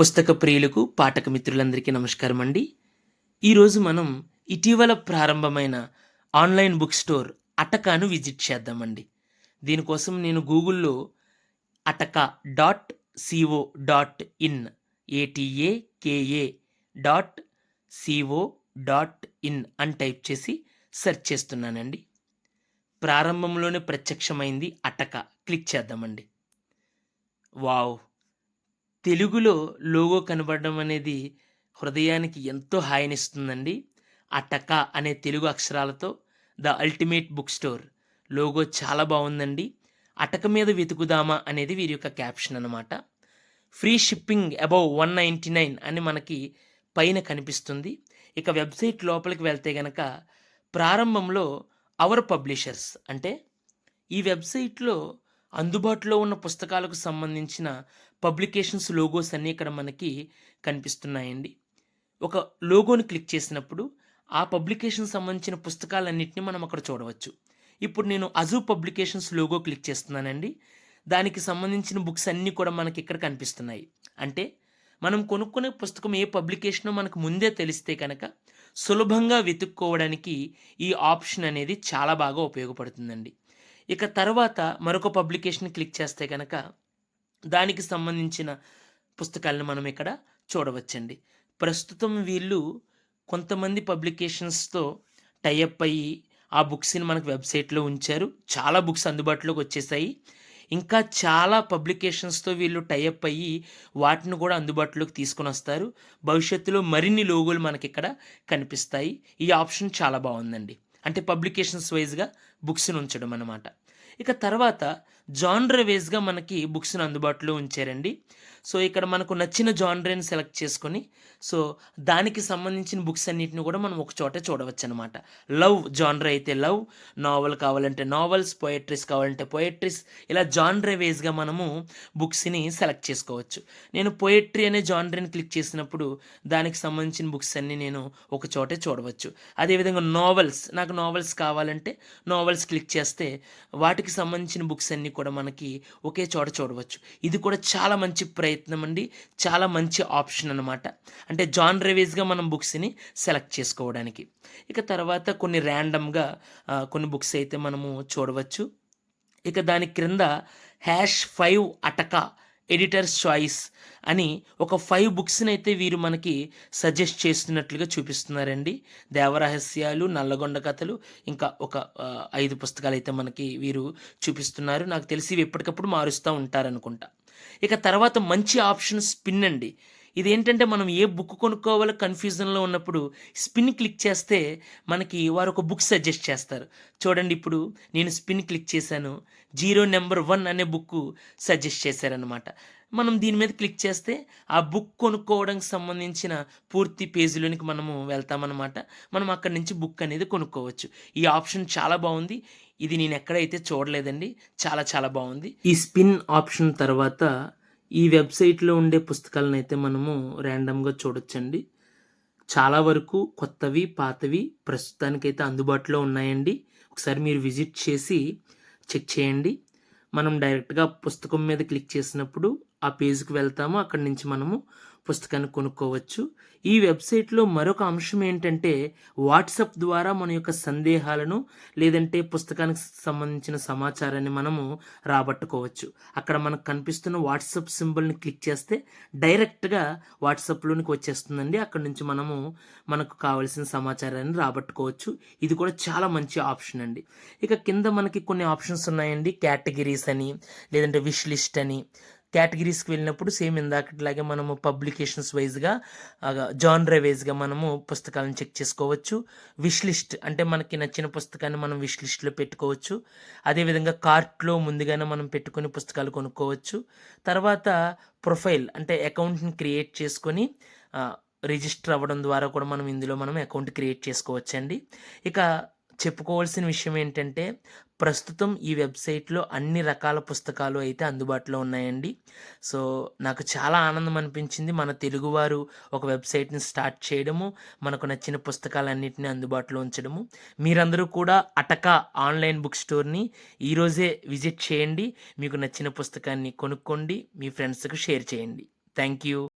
పుస్తక ప్రియులకు పాఠక మిత్రులందరికీ నమస్కారం అండి. ఈరోజు మనం ఇటీవల ప్రారంభమైన ఆన్లైన్ బుక్ స్టోర్ అటకాను విజిట్ చేద్దామండి. దీనికోసం నేను గూగుల్లో Ataka dot co dot in A T A K A dot co dot in అని టైప్ చేసి సెర్చ్ చేస్తున్నానండి. ప్రారంభంలోనే ప్రత్యక్షమైంది అటక. క్లిక్ చేద్దామండి. వావ్! తెలుగులో లోగో కనబడడం అనేది హృదయానికి ఎంతో హాయినిస్తుందండి. అటక అనే తెలుగు అక్షరాలతో the ultimate book store. Logo చాలా బాగుందండి. అటక మీద వెతుకుదామా అనేది వీరి యొక్క క్యాప్షన్ అనమాట free shipping above one ninety nine అని మనకి పైన కనిపిస్తుంది. ఇక వెబ్సైట్ లోపలికి వెళ్తే గనక ప్రారంభంలో అవర్ పబ్లిషర్స్ అంటే ఈ వెబ్సైట్లో అందుబాటులో ఉన్న పుస్తకాలకు సంబంధించిన పబ్లికేషన్స్ లోగోస్ అన్నీ ఇక్కడ మనకి కనిపిస్తున్నాయండి. ఒక లోగోని క్లిక్ చేసినప్పుడు ఆ పబ్లికేషన్ సంబంధించిన పుస్తకాలన్నింటినీ మనం అక్కడ చూడవచ్చు. ఇప్పుడు నేను అజూ పబ్లికేషన్స్ లోగో క్లిక్ చేస్తున్నానండి. దానికి సంబంధించిన బుక్స్ అన్నీ కూడా మనకి ఇక్కడ కనిపిస్తున్నాయి. అంటే మనం కొనుక్కునే పుస్తకం ఏ పబ్లికేషనో మనకు ముందే తెలిస్తే కనుక సులభంగా వెతుక్కోవడానికి ఈ ఆప్షన్ అనేది చాలా బాగా ఉపయోగపడుతుందండి. ఇక తర్వాత మరొక పబ్లికేషన్ క్లిక్ చేస్తే కనుక దానికి సంబంధించిన పుస్తకాలను మనం ఇక్కడ చూడవచ్చండి. ప్రస్తుతం వీళ్ళు కొంతమంది పబ్లికేషన్స్తో టైఅప్ అయ్యి ఆ బుక్స్ని మనకు వెబ్సైట్లో ఉంచారు. చాలా బుక్స్ అందుబాటులోకి వచ్చేసాయి. ఇంకా చాలా పబ్లికేషన్స్తో వీళ్ళు టైఅప్ అయ్యి వాటిని కూడా అందుబాటులోకి తీసుకొని వస్తారు. భవిష్యత్తులో మరిన్ని లోగోలు మనకి ఇక్కడ కనిపిస్తాయి. ఈ ఆప్షన్ చాలా బాగుందండి. అంటే పబ్లికేషన్స్ వైజ్గా బుక్స్ని ఉంచడం అన్నమాట ఇక తర్వాత జాన్ర వేస్గా మనకి బుక్స్ని అందుబాటులో ఉంచారండి. సో ఇక్కడ మనకు నచ్చిన జాన్రని సెలెక్ట్ చేసుకొని సో దానికి సంబంధించిన బుక్స్ అన్నిటిని కూడా మనం ఒక చోట చూడవచ్చు అనమాట లవ్ జాన్ర అయితే లవ్ నావల్ కావాలంటే నావల్స్ పోయట్రీస్ కావాలంటే పోయట్రీస్ ఇలా జాన్ర వేస్గా మనము బుక్స్ని సెలెక్ట్ చేసుకోవచ్చు. నేను పోయట్రీ అనే జాన్రని క్లిక్ చేసినప్పుడు దానికి సంబంధించిన బుక్స్ అన్నీ నేను ఒక చోటే చూడవచ్చు. అదేవిధంగా నావల్స్ నాకు నావల్స్ కావాలంటే నావల్స్ క్లిక్ చేస్తే వాటికి సంబంధించిన బుక్స్ అన్నీ కూడా మనకి ఒకే చోట చూడవచ్చు. ఇది కూడా చాలా మంచి ప్రయత్నం అండి. చాలా మంచి ఆప్షన్ అనమాట అంటే జాన్ రివేజ్గా మనం బుక్స్ని సెలెక్ట్ చేసుకోవడానికి. ఇక తర్వాత కొన్ని ర్యాండమ్గా కొన్ని బుక్స్ అయితే మనము చూడవచ్చు. ఇక దాని క్రింద hash five Ataka editor's choice అని ఒక ఫైవ్ బుక్స్ని అయితే వీరు మనకి సజెస్ట్ చేస్తున్నట్లుగా చూపిస్తున్నారండి. దేవరహస్యాలు నల్లగొండ కథలు ఇంకా ఒక ఐదు పుస్తకాలు అయితే మనకి వీరు చూపిస్తున్నారు. నాకు తెలిసి ఇవి ఎప్పటికప్పుడు మారుస్తూ ఉంటారనుకుంటా. ఇక తర్వాత మంచి ఆప్షన్ స్పిన్ అండి. ఇదేంటంటే మనం ఏ బుక్ కొనుక్కోవాలో కన్ఫ్యూజన్లో ఉన్నప్పుడు స్పిన్ క్లిక్ చేస్తే మనకి వారు ఒక బుక్ సజెస్ట్ చేస్తారు. చూడండి ఇప్పుడు నేను స్పిన్ క్లిక్ చేశాను. జీరో నెంబర్ వన్ అనే బుక్ సజెస్ట్ చేశారనమాట మనం దీని మీద క్లిక్ చేస్తే ఆ బుక్ కొనుక్కోవడానికి సంబంధించిన పూర్తి పేజీలోనికి మనము వెళ్తామన్నమాట. మనం అక్కడి నుంచి బుక్ అనేది కొనుక్కోవచ్చు. ఈ ఆప్షన్ చాలా బాగుంది. ఇది నేను ఎక్కడైతే చూడలేదండి చాలా చాలా బాగుంది. ఈ స్పిన్ ఆప్షన్ తర్వాత ఈ వెబ్సైట్లో ఉండే పుస్తకాలను అయితే మనము ర్యాండమ్గా చూడొచ్చండి. చాలా వరకు కొత్తవి పాతవి ప్రస్తుతానికైతే అందుబాటులో ఉన్నాయండి. ఒకసారి మీరు విజిట్ చేసి చెక్ చేయండి. మనం డైరెక్ట్గా పుస్తకం మీద క్లిక్ చేసినప్పుడు ఆ పేజ్కి వెళ్తాము. అక్కడి నుంచి మనము పుస్తకాన్ని కొనుక్కోవచ్చు. ఈ వెబ్సైట్లో మరొక అంశం ఏంటంటే వాట్సాప్ ద్వారా మన యొక్క సందేహాలను లేదంటే పుస్తకానికి సంబంధించిన సమాచారాన్ని మనము రాబట్టుకోవచ్చు. అక్కడ మనకు కనిపిస్తున్న వాట్సాప్ సింబల్ని క్లిక్ చేస్తే డైరెక్ట్గా వాట్సాప్లోనికి వచ్చేస్తుందండి. అక్కడ నుంచి మనము మనకు కావలసిన సమాచారాన్ని రాబట్టుకోవచ్చు. ఇది కూడా చాలా మంచి ఆప్షన్ అండి. ఇక కింద మనకి కొన్ని ఆప్షన్స్ ఉన్నాయండి. కేటగిరీస్ అని లేదంటే విష్ లిస్ట్ అని కేటగిరీస్కి వెళ్ళినప్పుడు సేమ్ ఇందాకట్లాగే మనము పబ్లికేషన్స్ వైజ్గా జాన్రే వైజ్గా మనము పుస్తకాలను చెక్ చేసుకోవచ్చు. విష్ లిస్ట్ అంటే మనకి నచ్చిన పుస్తకాన్ని మనం విష్ లిస్ట్లో పెట్టుకోవచ్చు. అదేవిధంగా కార్ట్లో ముందుగానే మనం పెట్టుకొని పుస్తకాలు కొనుక్కోవచ్చు. తర్వాత ప్రొఫైల్ అంటే అకౌంట్ని క్రియేట్ చేసుకొని రిజిస్టర్ అవ్వడం ద్వారా కూడా మనం ఇందులో మనం అకౌంట్ క్రియేట్ చేసుకోవచ్చండి. ఇక చెప్పుకోవాల్సిన విషయం ఏంటంటే ప్రస్తుతం ఈ వెబ్సైట్లో అన్ని రకాల పుస్తకాలు అయితే అందుబాటులో ఉన్నాయండి. సో నాకు చాలా ఆనందం అనిపించింది. మన తెలుగువారు ఒక వెబ్సైట్ని స్టార్ట్ చేయడము మనకు నచ్చిన పుస్తకాలన్నింటినీ అందుబాటులో ఉంచడము. మీరందరూ కూడా అటకా ఆన్లైన్ బుక్ స్టోర్ని ఈరోజే విజిట్ చేయండి. మీకు నచ్చిన పుస్తకాన్ని కొనుక్కోండి. మీ ఫ్రెండ్స్కి షేర్ చేయండి. Thank you